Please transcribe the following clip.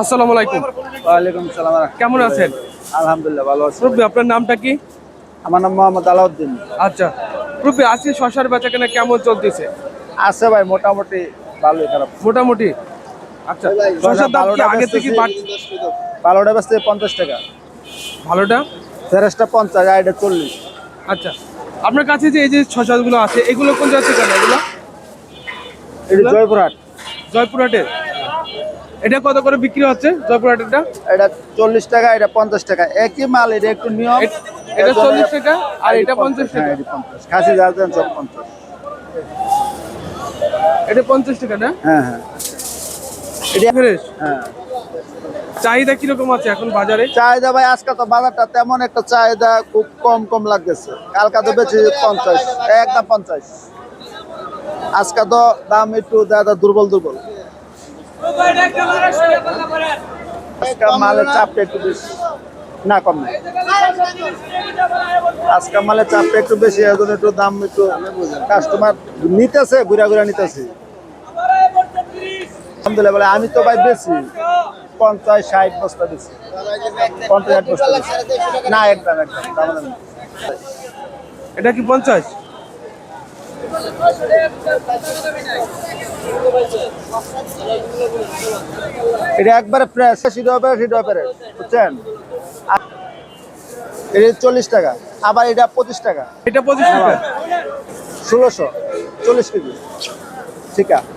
আসসালামু আলাইকুম। ওয়ালাইকুম সালাম কেমন আছেন? আলহামদুলিল্লাহ ভালো আছি। রুবি আপনার নামটা কি? আমার নাম মোহাম্মদ আলাউদ্দিন। আচ্ছা। রুবি আজকে শশার বেচা কেনা কেমন চলতেছে? আছে ভাই মোটামুটি ভালোই খারাপ। মোটামুটি? আচ্ছা শশার দাম কি আগে থেকে বাড়ছে? ভালোটা বেচতে পঞ্চাশ টাকা। ভালোটা? ফেরেসটা পঞ্চাশ আর এটা চল্লিশ। আচ্ছা। আপনার কাছে যে এই যে শশাগুলো আছে এগুলো কোন জায়গা থেকে এগুলো? এটা জয়পুরহাট। জয়পুরহাটের? এটা কত করে বিক্রি হচ্ছে জয়পুরহাটেরটা এটা? চল্লিশ টাকা এটা পঞ্চাশ টাকা। একই মাল এটা একটু নিয়ম। এটা চল্লিশ টাকা আর এটা পঞ্চাশ হ্যাঁ টাকা। এটা পঞ্চাশ। খাসি যা দেন সব পঞ্চাশ। এটা পঞ্চাশ টাকা না? হ্যাঁ হ্যাঁ। এটা ফ্রেশ? হ্যাঁ। চাহিদা কীরকম আছে এখন বাজারে? চাহিদা ভাই আজকে তো বাজারটা তেমন একটা চাহিদা খুব কম কম লাগতেছে। কালকা তো বেশি পঞ্চাশ একদম পঞ্চাশ। আজকে তো দাম একটু দাদা দুর্বল দুর্বল। আজকে মালের চাপটা একটু বেশি। না কম না। আজকে মালের চাপটা একটু বেশি এখন একটু দাম একটু কাস্টমার নিতেছে ঘুরা ঘুরা নিতেছে। আলহামদুলিল্লাহ বলে আমি তো ভাই বেশি। পঞ্চাশ ষাট বস্তা বেশি। পঞ্চাশ ষাট বস্তা না একদম একদম দাম দাম। এটা কি পঞ্চাশ? এটা একবারে ফ্রেশ সিট অপারে সিট অপারে বুঝছেন? এটা চল্লিশ টাকা আবার এটা পঁচিশ টাকা। এটা পঁচিশ টাকা? ষোলোশো চল্লিশ কেজি। ঠিক আছে।